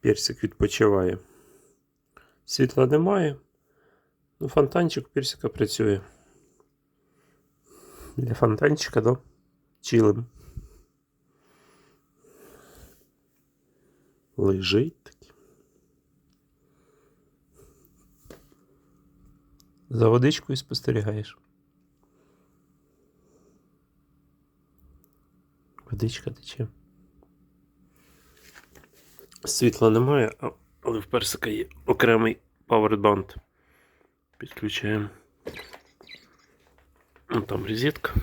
Персик відпочиває. Світла немає. Ну, фонтанчик персика працює. Для фонтанчика, да? Чилим. Лежить такий. За водичкою спостерігаєш. Водичка тече. Світла немає, але в персика є окремий павербанд. Підключаємо. Ну, там розетка.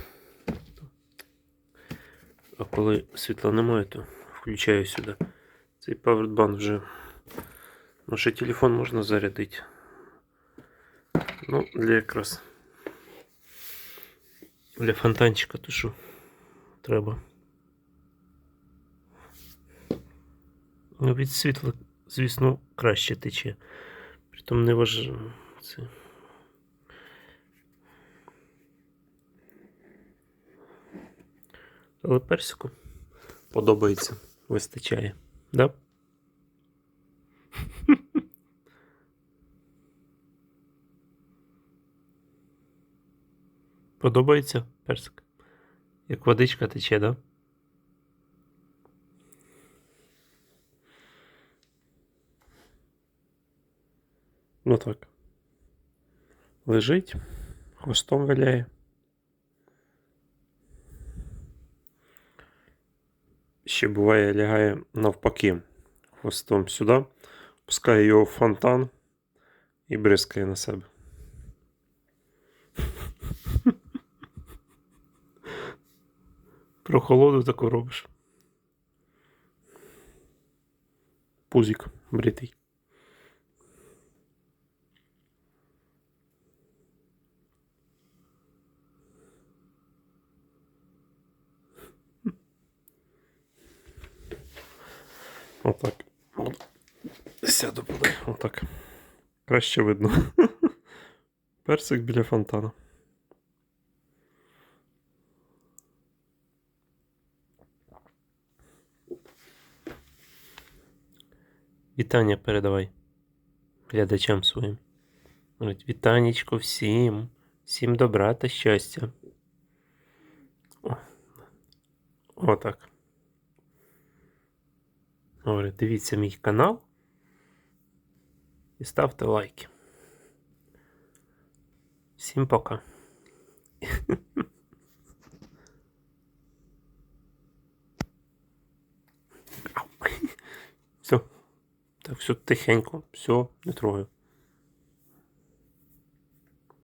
А коли світла немає, то включаю сюди. Цей павербанд вже. Ну, ще телефон можна зарядити. Ну, для якраз. Для фонтанчика то що треба. Від світла, звісно, краще тече. Притом не важливо. Це. Але персику подобається, вистачає. Да? Подобається персик? Як водичка тече, да? Ну так. Лежить, хвостом виляє. Ще буває, лягає навпаки хвостом сюди, пускає його в фонтан і бризкає на себе. Про холоду таку робиш. Пузик бритий. Отак. Сяду буде. Отак. Краще видно. Персик біля фонтану. Вітання передавай глядачам своїм. Вітанечко всім. Всім добра та щастя. О. Отак. Говорить, дивіться мій канал і ставте лайки. Всім пока. Все. Так, все тихенько, все, не трогаю.